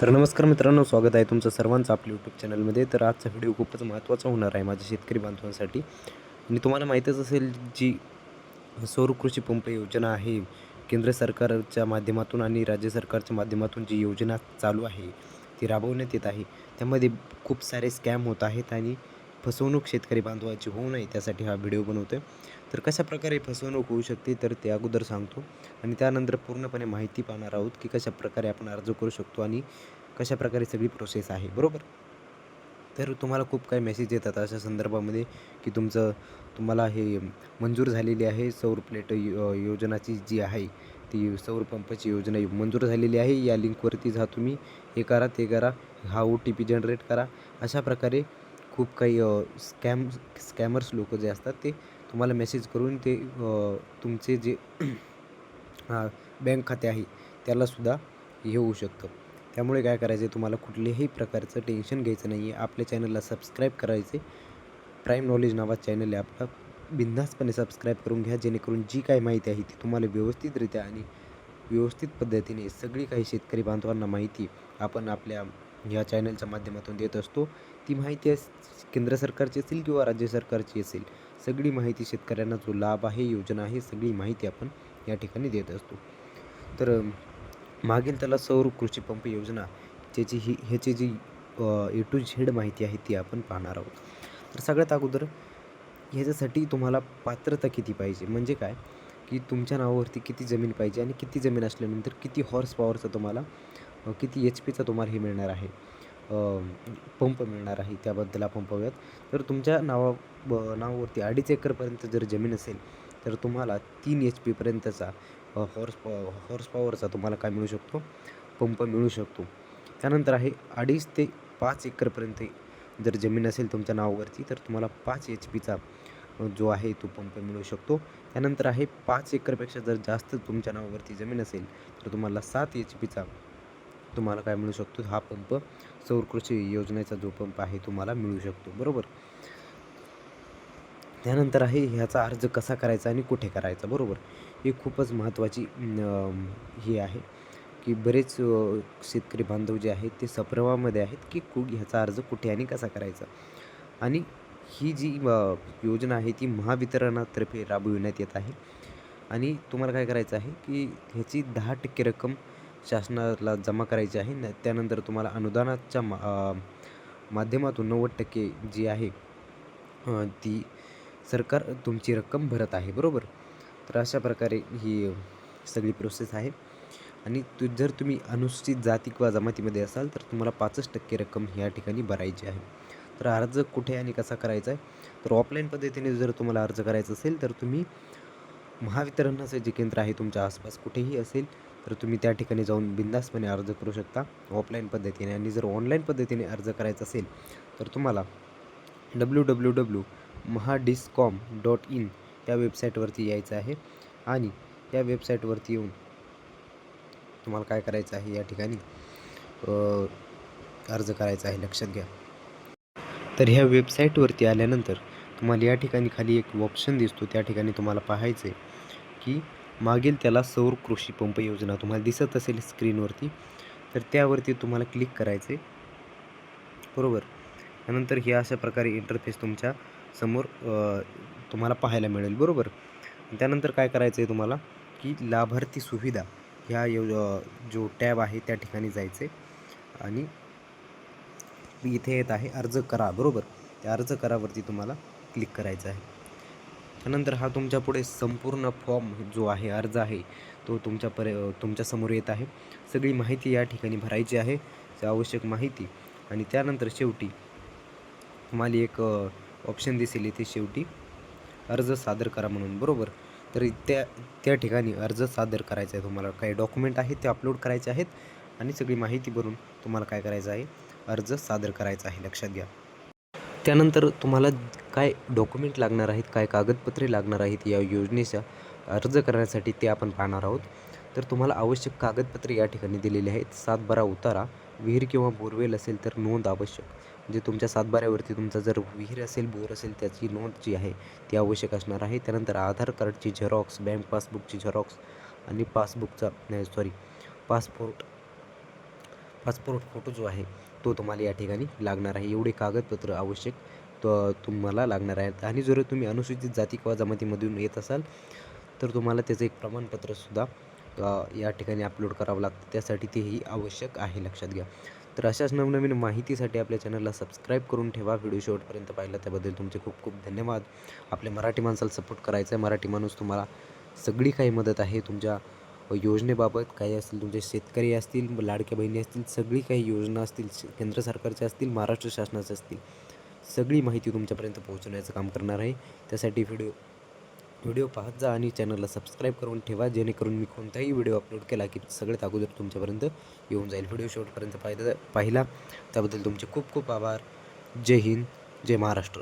तर नमस्कार मित्रांनो स्वागत आहे तुमचं सर्वांचं आपल्या यूट्यूब चॅनलमध्ये तर आजचा व्हिडिओ खूपच महत्त्वाचा होणार आहे माझ्या शेतकरी बांधवांसाठी. आणि तुम्हाला माहीतच असेल जी सौर कृषी पंप योजना आहे केंद्र सरकारच्या माध्यमातून आणि राज्य सरकारच्या माध्यमातून जी योजना चालू आहे ती राबवण्यात येत आहे. त्यामध्ये खूप सारे स्कॅम होत आहेत आणि फसवणूक शेतकरी बांधवाची होऊ नये त्यासाठी हा व्हिडिओ बनवतो आहे तर कशा प्रकारे फसवणूक होऊ शकते तर ते अगोदर सांगतो. आणि त्यानंतर पूर्णपणे माहिती पाहणार आहोत की कशा प्रकारे आपण अर्ज करू शकतो आणि कशा प्रकारे सगळी प्रोसेस आहे. बरोबर? तर तुम्हाला खूप काही मेसेज येतात अशा संदर्भामध्ये की तुमचं तुम्हाला हे मंजूर झालेली आहे सौर प्लेट यो योजनाची जी आहे ती सौर पंपाची योजना मंजूर झालेली आहे. या लिंकवरती जा तुम्ही. हे करा ते करा. हा ओ टी पी जनरेट करा. अशा प्रकारे खूप काही स्कॅम स्कॅमर्स लोक जे असतात ते तुम्हाला मेसेज करून ते तुमचे जे बँक खाते आहे त्यालासुद्धा हे होऊ शकतं. त्यामुळे काय करायचं आहे तुम्हाला कुठल्याही प्रकारचं टेन्शन घ्यायचं नाही आहे आपल्या चॅनलला सबस्क्राईब करायचे. प्राईम नॉलेज नावाचं चॅनल आहे आपला. बिंदासपणे सबस्क्राईब करून घ्या जेणेकरून जी काही माहिती आहे ती तुम्हाला व्यवस्थितरित्या आणि व्यवस्थित पद्धतीने सगळी काही शेतकरी बांधवांना माहिती आपण आपल्या या चॅनलच्या माध्यमातून देत असतो. ती माहिती अस- केंद्र सरकारची असेल किंवा राज्य सरकारची असेल सगळी माहिती शेतकऱ्यांना जो लाभ आहे योजना आहे सगळी माहिती आपण या ठिकाणी देत असतो. तर मागील त्याला सौर कृषी पंप योजना त्याची ही ह्याची जी ए टू झेड माहिती आहे ती आपण पाहणार आहोत. तर सगळ्यात अगोदर ह्याच्यासाठी तुम्हाला पात्रता किती पाहिजे? म्हणजे काय? की तुमच्या नावावरती किती जमीन पाहिजे आणि किती जमीन असल्यानंतर किती हॉर्स पॉवरचा तुम्हाला किती एच पीचा तुम्हाला हे मिळणार आहे? पंप मिळणार आहे त्याबद्दल आपण पाहूयात. तर तुमच्या नावा ब- नावावरती अडीच एकरपर्यंत जर जमीन असेल तर तुम्हाला तीन एच पीपर्यंतचा हॉर्स पॉ हॉर्स पॉवरचा तुम्हाला काय मिळू शकतो? पंप मिळू शकतो. त्यानंतर आहे अडीच ते पाच एकरपर्यंत जर जमीन असेल तुमच्या नावावरती तर तुम्हाला पाच एच पीचा जो आहे तो पंप मिळू शकतो. त्यानंतर आहे पाच एकरपेक्षा जर जास्त तुमच्या नावावरती जमीन असेल तर तुम्हाला सात एच पीचा तुम्हाला काय मिळू शकतो हा पंप सौर कृषी योजनेचा जो पंप आहे तुम्हाला मिळू शकतो. बरोबर? त्यानंतर आहे ह्याचा अर्ज कसा करायचा आणि कुठे करायचा? बरोबर? ही खूपच महत्त्वाची हे ही आहे की बरेच शेतकरी बांधव जे आहेत ते सप्रवामध्ये आहेत की कु ह्याचा अर्ज कुठे आणि कसा करायचा? आणि ही जी योजना आहे ती महावितरणातर्फे राबविण्यात येत आहे. आणि तुम्हाला काय करायचं आहे की ह्याची दहा टक्के रक्कम शासनाला जमा करायची आहे. न त्यानंतर तुम्हाला अनुदानाच्या मा माध्यमातून नव्वद टक्के जी आहे ती सरकार तुमची रक्कम भरत आहे. बरोबर? तर अशा प्रकारे ही सगळी प्रोसेस आहे. आणि तु जर तुम्ही अनुसूचित जाती किंवा जमातीमध्ये असाल तर तुम्हाला पाचच टक्के रक्कम ह्या ठिकाणी भरायची आहे. तर अर्ज कुठे आणि कसा करायचा आहे? तर ऑफलाईन पद्धतीने जर तुम्हाला अर्ज करायचा असेल तर तुम्ही महावितरणाचं जे केंद्र आहे तुमच्या आसपास कुठेही असेल तर तुम्ही त्या ठिकाणी जाऊन बिंदासपणे अर्ज करू शकता. ऑफलाईन पद्धतीने आणि जर ऑनलाईन पद्धतीने अर्ज करायचा असेल तर तुम्हाला W W W Mahadiscom dot in या वेबसाईटवरती यायचं आहे. आणि या वेबसाईटवरती येऊन तुम्हाला काय करायचं आहे या ठिकाणी अर्ज करायचा आहे. लक्षात घ्या. तर ह्या वेबसाईटवरती आल्यानंतर तुम्हाला या ठिकाणी खाली एक ऑप्शन दिसतो. त्या ठिकाणी तुम्हाला पाहायचं आहे की मागील त्याला सौर कृषी पंप योजना तुम्हाला दिसत असेल स्क्रीनवरती तर त्यावरती तुम्हाला क्लिक करायचं आहे बरोबर? त्यानंतर हे अशा प्रकारे इंटरफेस तुमच्यासमोर तुम्हाला पाहायला मिळेल. बरोबर? त्यानंतर काय करायचं आहे तुम्हाला? की लाभार्थी सुविधा ह्या यो जो टॅब आहे त्या ठिकाणी जायचं आहे आणि इथे येत आहे अर्ज करा. बरोबर? त्या अर्ज करावरती तुम्हाला क्लिक करायचं आहे. त्यानंतर हा तुमच्यापुढे संपूर्ण फॉर्म जो आहे अर्ज आहे तो तुमच्या पर तुमच्यासमोर येत आहे. सगळी माहिती या ठिकाणी भरायची आहे. आवश्यक माहिती. आणि त्यानंतर शेवटी तुम्हाला एक ऑप्शन दिसेल इथे शेवटी. अर्ज सादर करा म्हणून बरोबर? तर त्या त्या ठिकाणी अर्ज सादर करायचा आहे तुम्हाला. काही डॉक्युमेंट आहेत ते अपलोड करायचे आहेत. आणि सगळी माहिती भरून तुम्हाला काय करायचं आहे? अर्ज सादर करायचा आहे. लक्षात घ्या. त्यानंतर तुम्हाला काय डॉक्युमेंट लागणार आहेत काय कागदपत्रे लागणार आहेत या योजनेचा अर्ज करण्यासाठी ते आपण पाहणार आहोत. तर तुम्हाला आवश्यक कागदपत्रे या ठिकाणी दिलेली आहेत. सातबारा उतारा विहीर किंवा बोरवेल असेल तर नोंद आवश्यक. म्हणजे तुमच्या सातबाऱ्यावरती तुमचा जर विहीर असेल बोर असेल त्याची नोंद जी आहे ती आवश्यक असणार आहे. त्यानंतर आधार कार्डची झेरॉक्स बँक पासबुकची झेरॉक्स आणि पासबुकचा नाही सॉरी पासपोर्ट पासपोर्ट फोटो जो आहे तो तुम्हाला या ठिकाणी लागणार आहे. एवढे कागदपत्र आवश्यक तो तुम्हाला लागणार आहेत. आणि जर तुम्ही अनुसूचित जाती किंवा जमातीमधून येत असाल तर तुम्हाला त्याचं एक प्रमाणपत्रसुद्धा या ठिकाणी अपलोड करावं लागतं. त्यासाठी तेही आवश्यक आहे लक्षात घ्या. तर अशाच नवनवीन माहितीसाठी आपल्या चॅनलला सबस्क्राईब करून ठेवा. व्हिडिओ शेवटपर्यंत पाहिला त्याबद्दल तुमचे खूप खूप धन्यवाद. आपल्या मराठी माणसाला सपोर्ट करायचा आहे मराठी माणूस तुम्हाला सगळी काही मदत आहे. तुमच्या योजनेबाबत काही असतील तुमचे शेतकरी असतील लाडक्या बहिणी असतील सगळी काही योजना असतील केंद्र सरकारच्या असतील महाराष्ट्र शासनाच्या असतील सगळी माहिती तुमच्यापर्यंत पोहोचवण्याचं काम करणार आहे. त्यासाठी व्हिडिओ व्हिडिओ पाहत जा आणि चॅनलला सबस्क्राईब करून ठेवा जेणेकरून मी कोणताही व्हिडिओ अपलोड केला की सगळ्यात अगोदर तुमच्यापर्यंत येऊन जाईल. व्हिडिओ शेवटपर्यंत पाहिला पाहिला. त्याबद्दल तुमचे खूप खूप आभार. जय हिंद जय महाराष्ट्र.